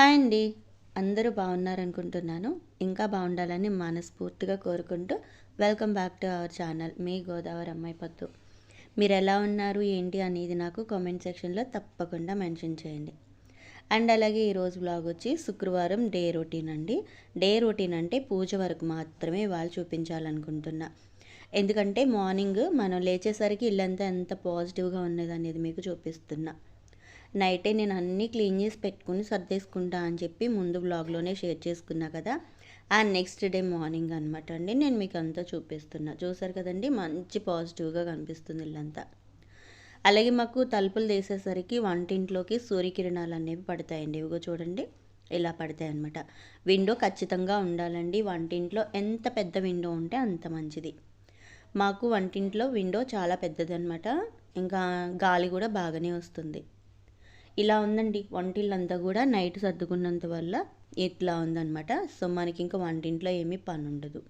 Hi అండి. అందరూ బాగున్నారనుకుంటున్నాను. ఇంకా బాగుండాలని మనస్ఫూర్తిగా కోరుకుంటూ welcome back to our channel మీ గోదావరి అమ్మాయి పత్తు మీరు ఎలా ఉన్నారు ఏంటి అనేది నాకు కామెంట్ సెక్షన్లో తప్పకుండా మెన్షన్ చేయండి. అండ్ అలాగే ఈరోజు బ్లాగ్ వచ్చి శుక్రవారం డే రొటీన్ అండి. డే రొటీన్ అంటే పూజ వరకు మాత్రమే వాళ్ళు చూపించాలనుకుంటున్నా. ఎందుకంటే మార్నింగ్ మనం లేచేసరికి ఇల్లంతా ఎంత పాజిటివ్గా ఉన్నది అనేది మీకు చూపిస్తున్నా. నైటే నేను అన్నీ క్లీన్ చేసి పెట్టుకుని సర్దేసుకుంటా అని చెప్పి ముందు బ్లాగ్లోనే షేర్ చేసుకున్నా కదా. ఆ నెక్స్ట్ డే మార్నింగ్ అనమాట అండి. నేను మీకు అంతా చూపిస్తున్నా. చూసారు కదండి? మంచి పాజిటివ్గా కనిపిస్తుంది ఇల్లంతా. అలాగే మాకు తలుపులు తీసేసరికి వంటింట్లోకి సూర్యకిరణాలు అనేవి పడతాయండి. ఇవిగో చూడండి. ఇలా పడతాయి అనమాట విండో ఖచ్చితంగా ఉండాలండి. వంటింట్లో ఎంత పెద్ద విండో ఉంటే అంత మంచిది. మాకు వంటింట్లో విండో చాలా పెద్దది అనమాట ఇంకా గాలి కూడా బాగానే వస్తుంది. ఇలా ఉందండి. వంటిల్లంతా కూడా నైట్ సర్దుకున్నంత వల్ల ఇట్లా ఉందన్నమాట. సో మనకి ఇంకా వంటింట్లో ఏమీ పని ఉండదు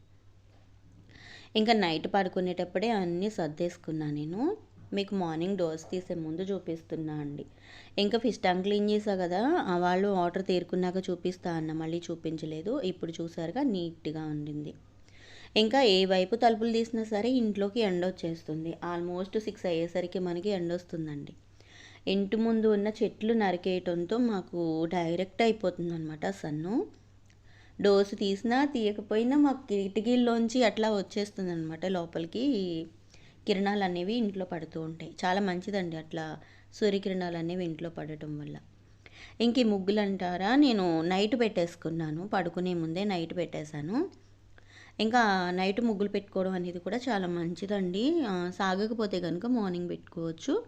ఇంకా నైట్ పడుకునేటప్పుడే అన్నీ సర్దేసుకున్నా నేను. మీకు మార్నింగ్ డోస్ తీసే ముందు చూపిస్తున్నా అండి. ఇంకా ఫిష్ ట్యాంక్ క్లీన్ చేసా కదా వాళ్ళు వాటర్ తీరుకున్నాక చూపిస్తా అన్న మళ్ళీ చూపించలేదు. ఇప్పుడు చూసారుగా నీట్గా ఉండింది. ఇంకా ఏ వైపు తలుపులు తీసినా సరే ఇంట్లోకి ఎండ వచ్చేస్తుంది ఆల్మోస్ట్ సిక్స్ అయ్యేసరికి మనకి ఎండ వస్తుందండి ఇంటి ముందు ఉన్న చెట్లు నరికేయటంతో మాకు డైరెక్ట్ అయిపోతుంది అనమాట సన్ను. డోసు తీసినా తీయకపోయినా మాకు కిటికీల్లోంచి అట్లా వచ్చేస్తుంది అనమాట లోపలికి. కిరణాలు అనేవి ఇంట్లో పడుతూ ఉంటాయి. చాలా మంచిదండి అట్లా సూర్యకిరణాలు అనేవి ఇంట్లో పడటం వల్ల. ఇంక ఈ ముగ్గులు అంటారా నేను నైట్ పెట్టేసుకున్నాను. పడుకునే ముందే నైట్ పెట్టేశాను. ఇంకా నైట్ ముగ్గులు పెట్టుకోవడం అనేది కూడా చాలా మంచిదండి. సాగకపోతే కనుక మార్నింగ్ పెట్టుకోవచ్చు.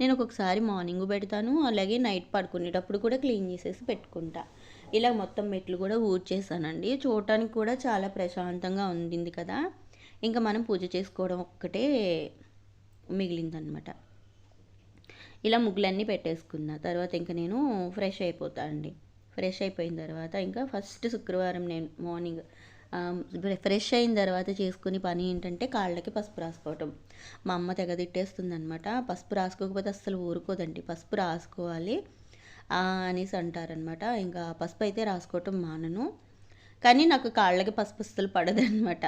నేను ఒక్కొక్కసారి మార్నింగ్ పెడతాను అలాగే నైట్ పడుకునేటప్పుడు కూడా క్లీన్ చేసేసి పెట్టుకుంటా. ఇలా మొత్తం మెట్లు కూడా ఊడ్చేసానండి. చూడటానికి కూడా చాలా ప్రశాంతంగా ఉండింది కదా. ఇంకా మనం పూజ చేసుకోవడం ఒక్కటే మిగిలిందనమాట. ఇలా ముగ్గులన్నీ పెట్టేసుకున్న. తర్వాత ఇంకా నేను ఫ్రెష్ అయిపోతా అండి. ఫ్రెష్ అయిపోయిన తర్వాత ఇంకా ఫస్ట్ శుక్రవారం నేను మార్నింగ్ ఫ్రెష్ అయిన తర్వాత చేసుకునే పని ఏంటంటే కాళ్ళకి పసుపు రాసుకోవటం. మా అమ్మ తెగదిట్టేస్తుంది అనమాట పసుపు రాసుకోకపోతే అస్సలు ఊరుకోదండి. పసుపు రాసుకోవాలి అనేసి అంటారనమాట ఇంకా పసుపు అయితే రాసుకోవటం మానను. కానీ నాకు కాళ్ళకి పసుపు అస్సలు పడదనమాట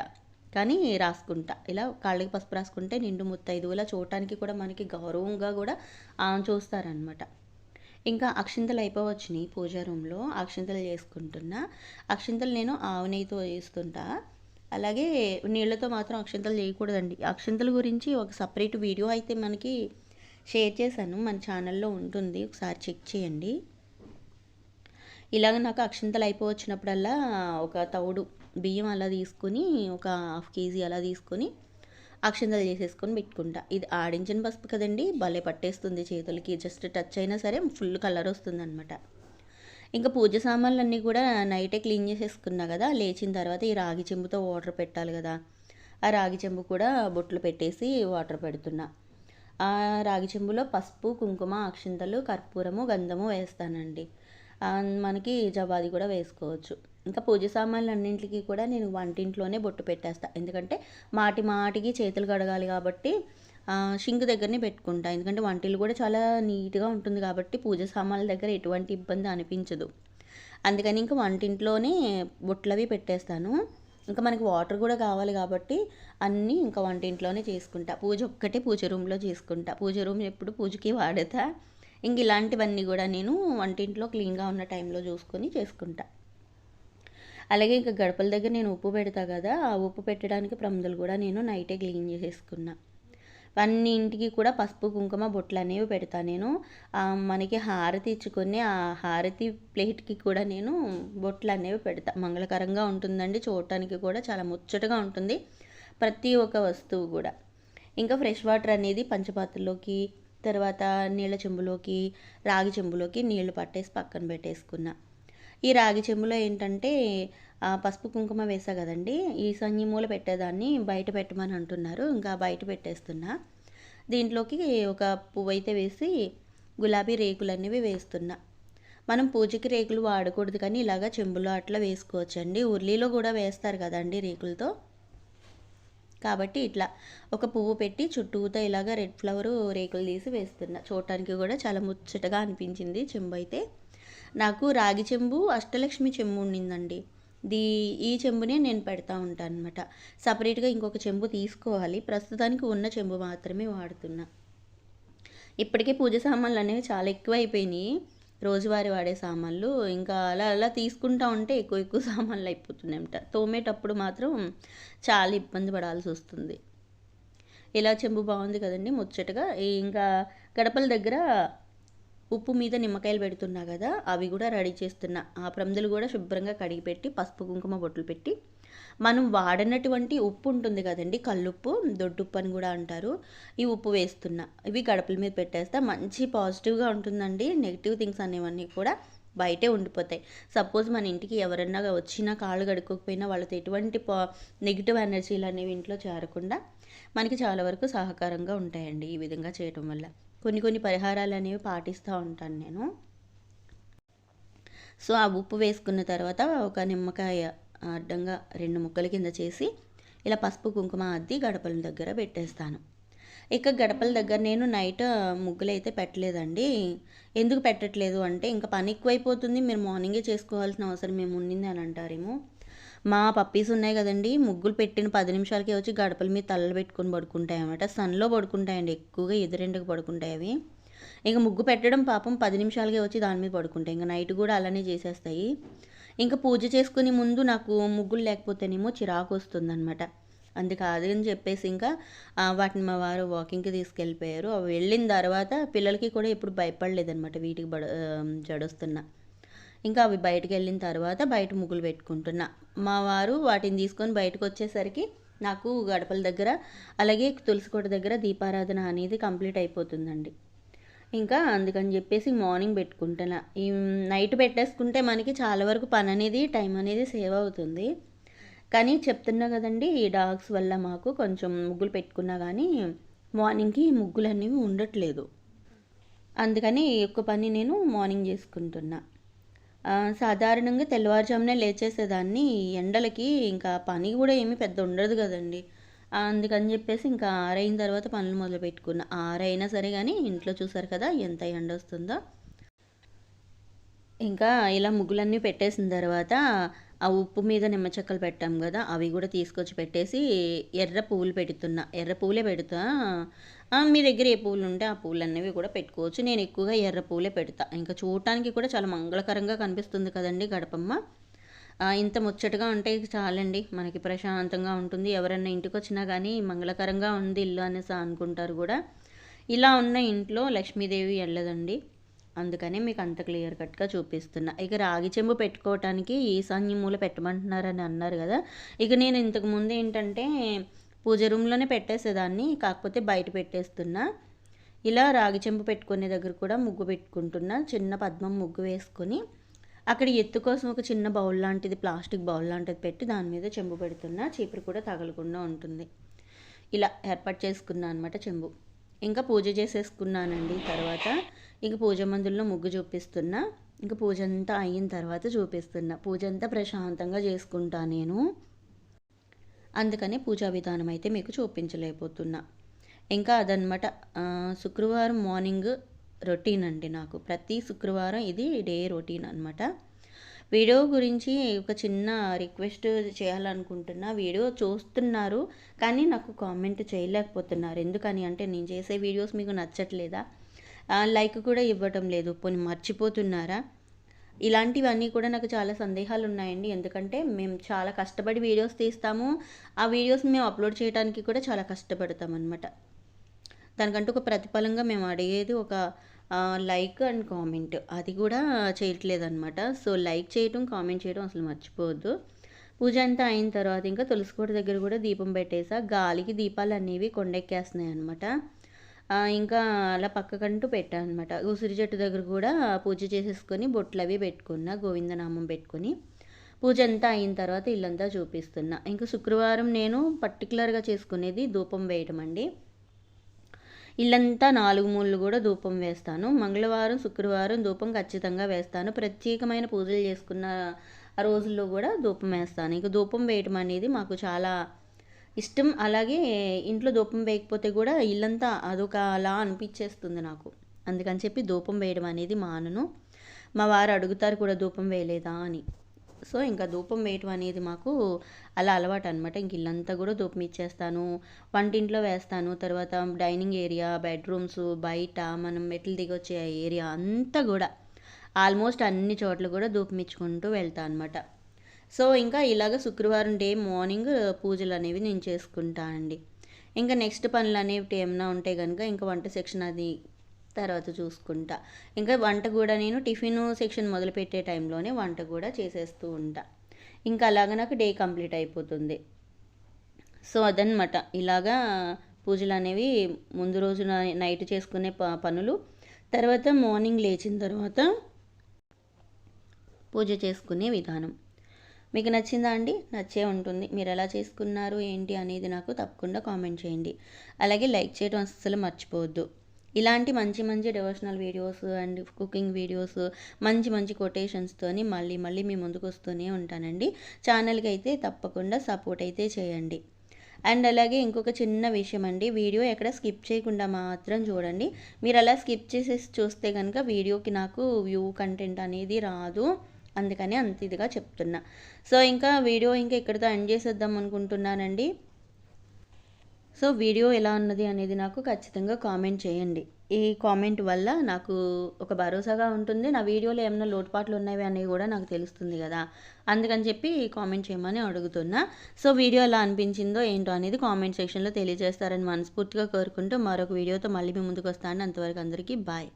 కానీ రాసుకుంటా. ఇలా కాళ్ళకి పసుపు రాసుకుంటే నిండు ముత్తైదువులా చూడటానికి కూడా మనకి గౌరవంగా కూడా చూస్తారనమాట ఇంకా అక్షింతలు అయిపోవచ్చినాయి పూజా రూమ్లో. అక్షింతలు చేసుకుంటున్నా. అక్షింతలు నేను ఆవు నెయ్యితో చేస్తుంటా. అలాగే నీళ్ళతో మాత్రం అక్షింతలు చేయకూడదండి. అక్షింతల గురించి ఒక సపరేట్ వీడియో అయితే మనకి షేర్ చేశాను. మన ఛానల్లో ఉంటుంది. ఒకసారి చెక్ చేయండి. ఇలాగ నాకు అక్షింతలు అయిపోవచ్చినప్పుడల్లా ఒక తౌడు బియ్యం అలా తీసుకుని ఒక హాఫ్ కేజీ అలా తీసుకొని అక్షంతలు చేసేసుకొని పెట్టుకుంటా. ఇది ఆడించిన పసుపు కదండి భలే పట్టేస్తుంది చేతులకి. జస్ట్ టచ్ అయినా సరే ఫుల్ కలర్ వస్తుంది అనమాట ఇంకా పూజ సామాన్లు అన్నీ కూడా నైటే క్లీన్ చేసేసుకున్నా కదా లేచిన తర్వాత ఈ రాగి చెంబుతో వాటర్ పెట్టాలి కదా. ఆ రాగి చెంబు కూడా బొట్లు పెట్టేసి వాటర్ పెడుతున్నా. ఆ రాగి చెంబులో పసుపు కుంకుమ అక్షింతలు కర్పూరము గంధము వేస్తానండి. మనకి జవాది కూడా వేసుకోవచ్చు. ఇంకా పూజ సామాన్లు అన్నింటికి కూడా నేను వంటింట్లోనే బొట్టు పెట్టేస్తా. ఎందుకంటే మాటి మాటికి చేతులు కడగాలి కాబట్టి షింక్ దగ్గరనే పెట్టుకుంటా. ఎందుకంటే వంటిల్లు కూడా చాలా నీట్గా ఉంటుంది కాబట్టి పూజ సామాన్ల దగ్గర ఎటువంటి ఇబ్బంది అనిపించదు. అందుకని ఇంకా వంటింట్లోనే బొట్లవి పెట్టేస్తాను. ఇంకా మనకి వాటర్ కూడా కావాలి కాబట్టి అన్నీ ఇంకా వంటింట్లోనే చేసుకుంటా. పూజ ఒక్కటే పూజ రూమ్లో చేసుకుంటా. పూజ రూమ్ ఎప్పుడు పూజకి వాడతా. ఇంక ఇలాంటివన్నీ కూడా నేను వంటింట్లో క్లీన్గా ఉన్న టైంలో చూసుకొని చేసుకుంటా. అలాగే ఇంకా గడపల దగ్గర నేను ఉప్పు పెడతా కదా ఆ ఉప్పు పెట్టడానికి ప్రమదలు కూడా నేను నైటే క్లీన్ చేసేసుకున్నా. అన్ని ఇంటికి కూడా పసుపు కుంకుమ బొట్లు అనేవి పెడతా నేను. మనకి హారతి ఇచ్చుకొని ఆ హారతి ప్లేట్కి కూడా నేను బొట్లు అనేవి పెడతా. మంగళకరంగా ఉంటుందండి చూడటానికి కూడా చాలా ముచ్చటగా ఉంటుంది ప్రతి ఒక్క వస్తువు కూడా. ఇంకా ఫ్రెష్ వాటర్ అనేది పంచపాత్రలోకి తర్వాత నీళ్ళ చెంబులోకి రాగి చెంబులోకి నీళ్ళు పట్టేసి పక్కన పెట్టేసుకున్నా. ఈ రాగి చెంబులో ఏంటంటే పసుపు కుంకుమ వేసా కదండి. ఈ మూల పెట్టేదాన్ని బయట పెట్టమని అంటున్నారు. ఇంకా బయట పెట్టేస్తున్నా. దీంట్లోకి ఒక పువ్వు అయితే వేసి గులాబీ రేకులు అనేవి వేస్తున్నా. మనం పూజకి రేకులు వాడకూడదు కానీ ఇలాగా చెంబులో అట్లా వేసుకోవచ్చండి. ఉర్లీలో కూడా వేస్తారు కదండి రేకులతో. కాబట్టి ఇట్లా ఒక పువ్వు పెట్టి చుట్టూతో ఇలాగ రెడ్ ఫ్లవర్ రేకులు తీసి వేస్తున్నా. చూడటానికి కూడా చాలా ముచ్చటగా అనిపించింది చెంబు అయితే నాకు రాగి చెంబు అష్టలక్ష్మి చెంబు ఉండిందండి. దీ ఈ చెంబునే నేను పెడతా ఉంటాను అనమాట సపరేట్గా ఇంకొక చెంబు తీసుకోవాలి. ప్రస్తుతానికి ఉన్న చెంబు మాత్రమే వాడుతున్నా. ఇప్పటికే పూజ సామాన్లు అనేవి చాలా ఎక్కువ అయిపోయినాయి రోజువారీ వాడే సామాన్లు. ఇంకా అలా అలా తీసుకుంటా ఉంటే ఎక్కువ ఎక్కువ సామాన్లు అయిపోతున్నాయన్నమాట. తోమేటప్పుడు మాత్రం చాలా ఇబ్బంది పడాల్సి వస్తుంది. ఇలా చెంబు బాగుంది కదండి ముచ్చటగా. ఇంకా గడపల దగ్గర ఉప్పు మీద నిమ్మకాయలు పెడుతున్నా కదా అవి కూడా రెడీ చేస్తున్నా. ఆ ప్రమిదలు కూడా శుభ్రంగా కడిగి పెట్టి పసుపు కుంకుమ బొట్లు పెట్టి. మనం వాడినటువంటి ఉప్పు ఉంటుంది కదండి కల్లుప్పు దొడ్డుప్పు అని కూడా అంటారు. ఈ ఉప్పు వేస్తున్నా. ఇవి గడపల మీద పెట్టేస్తే మంచి పాజిటివ్గా ఉంటుందండి. నెగిటివ్ థింగ్స్ అనేవన్నీ కూడా బయటే ఉండిపోతాయి. సపోజ్ మన ఇంటికి ఎవరన్నా వచ్చినా కాళ్ళు గడుక్కోకపోయినా వాళ్ళతో ఎటువంటి పా నెగిటివ్ ఎనర్జీలు అనేవి ఇంట్లో చేరకుండా మనకి చాలా వరకు సహకారంగా ఉంటాయండి ఈ విధంగా చేయటం వల్ల. కొన్ని కొన్ని పరిహారాలు అనేవి పాటిస్తూ ఉంటాను నేను. సో ఆ ఉప్పు వేసుకున్న తర్వాత ఒక నిమ్మకాయ అడ్డంగా రెండు ముక్కల కింద చేసి ఇలా పసుపు కుంకుమ అద్ది గడపల దగ్గర పెట్టేస్తాను. ఇక గడపల దగ్గర నేను నైట్ ముగ్గులు అయితే పెట్టలేదండి. ఎందుకు పెట్టట్లేదు అంటే ఇంకా పని ఎక్కువైపోతుంది. మీరు మార్నింగే చేసుకోవాల్సిన అవసరం మేము ఉండింది అని అంటారేమో. మా పప్పీస్ ఉన్నాయి కదండి. ముగ్గులు పెట్టిన పది నిమిషాలకి వచ్చి గడపల మీద తలలు పెట్టుకొని పడుకుంటాయి అనమాట సన్లో పడుకుంటాయండి. ఎక్కువగా ఎదురెండకు పడుకుంటాయి అవి. ఇంకా ముగ్గు పెట్టడం పాపం పది నిమిషాలకే వచ్చి దాని మీద పడుకుంటాయి. ఇంకా నైట్ కూడా అలానే చేసేస్తాయి. ఇంకా పూజ చేసుకుని ముందు నాకు ముగ్గులు లేకపోతేనేమో చిరాకు వస్తుందన్నమాట. అందుకు అని చెప్పేసి ఇంకా వాటిని మా వారు వాకింగ్కి తీసుకెళ్ళిపోయారు. అవి వెళ్ళిన తర్వాత పిల్లలకి కూడా ఎప్పుడు భయపడలేదన్నమాట. వీటికి బడ జడొస్తున్నా. ఇంకా అవి బయటకు వెళ్ళిన తర్వాత బయట ముగ్గులు పెట్టుకుంటున్నా. మా వారు వాటిని తీసుకొని బయటకు వచ్చేసరికి నాకు గడపల దగ్గర అలాగే తులసికోట దగ్గర దీపారాధన అనేది కంప్లీట్ అయిపోతుందండి. ఇంకా అందుకని చెప్పేసి మార్నింగ్ పెట్టుకుంటున్నా. ఈ నైట్ పెట్టేసుకుంటే మనకి చాలా వరకు పని అనేది టైం అనేది సేవ్ అవుతుంది. కానీ చెప్తున్నా కదండి ఈ డాగ్స్ వల్ల మాకు కొంచెం ముగ్గులు పెట్టుకున్నా కానీ మార్నింగ్కి ముగ్గులు అనేవి ఉండట్లేదు. అందుకని ఎక్కువ పని నేను మార్నింగ్ చేసుకుంటున్నా. సాధారణంగా తెల్లవారుజామునే లేచేసేదాన్ని. ఎండలకి ఇంకా పని కూడా ఏమీ పెద్ద ఉండదు కదండి. అందుకని చెప్పేసి ఇంకా ఆరైన తర్వాత పనులు మొదలు పెట్టుకున్నా. ఆరైనా సరే కానీ ఇంట్లో చూసారు కదా ఎంత ఎండ వస్తుందో. ఇంకా ఇలా ముగ్గులన్నీ పెట్టేసిన తర్వాత ఆ ఉప్పు మీద నిమ్మ చెక్కలు పెట్టాం కదా అవి కూడా తీసుకొచ్చి పెట్టేసి ఎర్ర పువ్వులు పెడుతున్నా. ఎర్ర పువ్వులే పెడుతా. మీ దగ్గర ఏ పువ్వులు ఉంటే ఆ పువ్వులు అనేవి కూడా పెట్టుకోవచ్చు. నేను ఎక్కువగా ఎర్ర పువ్వులే పెడతా. ఇంకా చూడటానికి కూడా చాలా మంగళకరంగా కనిపిస్తుంది కదండి గడపమ్మ. ఇంత ముచ్చటగా ఉంటే చాలండి. మనకి ప్రశాంతంగా ఉంటుంది. ఎవరైనా ఇంటికి వచ్చినా కానీ మంగళకరంగా ఉంది ఇల్లు అనేసి అనుకుంటారు కూడా. ఇలా ఉన్న ఇంట్లో లక్ష్మీదేవి వెళ్ళదండి అందుకనే మీకు అంత క్లియర్ కట్గా చూపిస్తున్నా. ఇక రాగి చెంబు పెట్టుకోవటానికి ఈశాన్య మూల పెట్టమంటున్నారని అన్నారు కదా. ఇక నేను ఇంతకుముందు ఏంటంటే పూజ రూమ్లోనే పెట్టేసేదాన్ని కాకపోతే బయట పెట్టేస్తున్నా. ఇలా రాగి చెంబు పెట్టుకునే దగ్గర కూడా ముగ్గు పెట్టుకుంటున్నా చిన్న పద్మం ముగ్గు వేసుకొని. అక్కడ ఎత్తు కోసం ఒక చిన్న బౌల్ లాంటిది ప్లాస్టిక్ బౌల్ లాంటిది పెట్టి దాని మీద చెంబు పెడుతున్నా. చీపురు కూడా తగలకుండా ఉంటుంది. ఇలా ఏర్పాటు చేసుకున్నా అనమాట చెంబు. ఇంకా పూజ చేసేసుకున్నానండి తర్వాత. ఇంక పూజ మందుల్లో ముగ్గు చూపిస్తున్నా. ఇంకా పూజ అంతా అయిన తర్వాత చూపిస్తున్నా. పూజ అంతా ప్రశాంతంగా చేసుకుంటా నేను. అందుకనే పూజా విధానం అయితే మీకు చూపించలేకపోతున్నా. ఇంకా అదనమాట శుక్రవారం మార్నింగ్ రొటీన్ అండి నాకు. ప్రతి శుక్రవారం ఇది డే రొటీన్ అనమాట. వీడియో గురించి ఒక చిన్న రిక్వెస్ట్ చేయాలనుకుంటున్నా. వీడియో చూస్తున్నారు కానీ నాకు కామెంట్ చేయలేకపోతున్నారు. ఎందుకని అంటే నేను చేసే వీడియోస్ మీకు నచ్చట్లేదా? లైక్ కూడా ఇవ్వటం లేదు. పోనీ మర్చిపోతున్నారా? ఇలాంటివన్నీ కూడా నాకు చాలా సందేహాలు ఉన్నాయండి ఎందుకంటే మేము చాలా కష్టపడి వీడియోస్ తీస్తాము. ఆ వీడియోస్ మేము అప్లోడ్ చేయడానికి కూడా చాలా కష్టపడతాం అనమాట దానికంటూ ఒక ప్రతిఫలంగా మేము అడిగేది ఒక లైక్ అండ్ కామెంట్. అది కూడా చేయట్లేదన్నమాట. సో లైక్ చేయటం కామెంట్ చేయడం అసలు మర్చిపోవద్దు. పూజ అంతా అయిన తర్వాత ఇంకా తులసికోట దగ్గర కూడా దీపం పెట్టేసా. గాలికి దీపాలు అనేవి కొండెక్కేస్తున్నాయి అనమాట ఇంకా అలా పక్కకంటూ పెట్టాను అనమాట ఉసిరి చెట్టు దగ్గర కూడా పూజ చేసేసుకొని బొట్లు అవి పెట్టుకున్నా గోవిందనామం పెట్టుకొని. పూజ అంతా అయిన తర్వాత ఇల్లంతా చూపిస్తున్నా. ఇంకా శుక్రవారం నేను పర్టికులర్గా చేసుకునేది ధూపం వేయటం అండి. ఇల్లంతా నాలుగు మూలలు కూడా ధూపం వేస్తాను. మంగళవారం శుక్రవారం ధూపం ఖచ్చితంగా వేస్తాను. ప్రత్యేకమైన పూజలు చేసుకున్న ఆ రోజుల్లో కూడా ధూపం వేస్తాను. ఇంకా ధూపం వేయటం అనేది మాకు చాలా ఇష్టం. అలాగే ఇంట్లో ధూపం వేయకపోతే కూడా ఇల్లంతా అదొక అలా అనిపించేస్తుంది నాకు. అందుకని చెప్పి ధూపం వేయడం అనేది మానను. మా వారు అడుగుతారు కూడా ధూపం వేయలేదా అని. సో ఇంకా ధూపం వేయటం అనేది మాకు అలా అలవాటు అనమాట ఇంక ఇల్లంతా కూడా ధూపం ఇచ్చేస్తాను. వంటింట్లో వేస్తాను. తర్వాత డైనింగ్ ఏరియా బెడ్రూమ్స్ బయట మనం మెట్లు దిగొచ్చే ఏరియా అంతా కూడా ఆల్మోస్ట్ అన్ని చోట్ల కూడా ధూపం ఇచ్చుకుంటూ వెళ్తా అనమాట సో ఇంకా ఇలాగ శుక్రవారం డే మార్నింగ్ పూజలు అనేవి నేను చేసుకుంటానండి. ఇంకా నెక్స్ట్ పనులు అనేవి ఏమైనా ఉంటే కనుక ఇంకా వంట సెక్షన్ అది తర్వాత చూసుకుంటా. ఇంకా వంట కూడా నేను టిఫిన్ సెక్షన్ మొదలుపెట్టే టైంలోనే వంట కూడా చేసేస్తూ ఉంటా. ఇంకా అలాగ నాకు డే కంప్లీట్ అయిపోతుంది. సో అదనమాట ఇలాగా పూజలు అనేవి ముందు రోజు నైట్ చేసుకునే ప పనులు. తర్వాత మార్నింగ్ లేచిన తర్వాత పూజ చేసుకునే విధానం. మీకు నచ్చిందా అండి? నచ్చే ఉంటుంది. మీరు ఎలా చేసుకున్నారు? ఏంటి అనేది నాకు తప్పకుండా కామెంట్ చేయండి. అలాగే లైక్ చేయడం అస్సలు మర్చిపోవద్దు. ఇలాంటి మంచి మంచి devotional videos and cooking videos మంచి మంచి కొటేషన్స్తోని మళ్ళీ మళ్ళీ మీ ముందుకు వస్తూనే ఉంటానండి. ఛానల్కి అయితే తప్పకుండా సపోర్ట్ అయితే చేయండి. అండ్ అలాగే ఇంకొక చిన్న విషయం అండి. వీడియో ఎక్కడ స్కిప్ చేయకుండా మాత్రం చూడండి. మీరు అలా స్కిప్ చేసేసి చూస్తే కనుక వీడియోకి నాకు వ్యూ కంటెంట్ అనేది రాదు. అందుకని అంత ఇదిగా చెప్తున్నా. సో ఇంకా వీడియో ఇంకా ఇక్కడితో ఎండ్ చేసేద్దాం అనుకుంటున్నానండి. సో వీడియో ఎలా ఉన్నది అనేది నాకు ఖచ్చితంగా కామెంట్ చేయండి. ఈ కామెంట్ వల్ల నాకు ఒక భరోసాగా ఉంటుంది. నా వీడియోలో ఏమైనా లోటుపాట్లు ఉన్నవి అనేవి కూడా నాకు తెలుస్తుంది కదా. అందుకని చెప్పి కామెంట్ చేయమని అడుగుతున్నా. సో వీడియో ఎలా అనిపించిందో ఏంటో అనేది కామెంట్ సెక్షన్లో తెలియజేస్తారని మనస్ఫూర్తిగా కోరుకుంటూ మరొక వీడియోతో మళ్ళీ మీ ముందుకు వస్తాను. అంతవరకు అందరికీ బాయ్.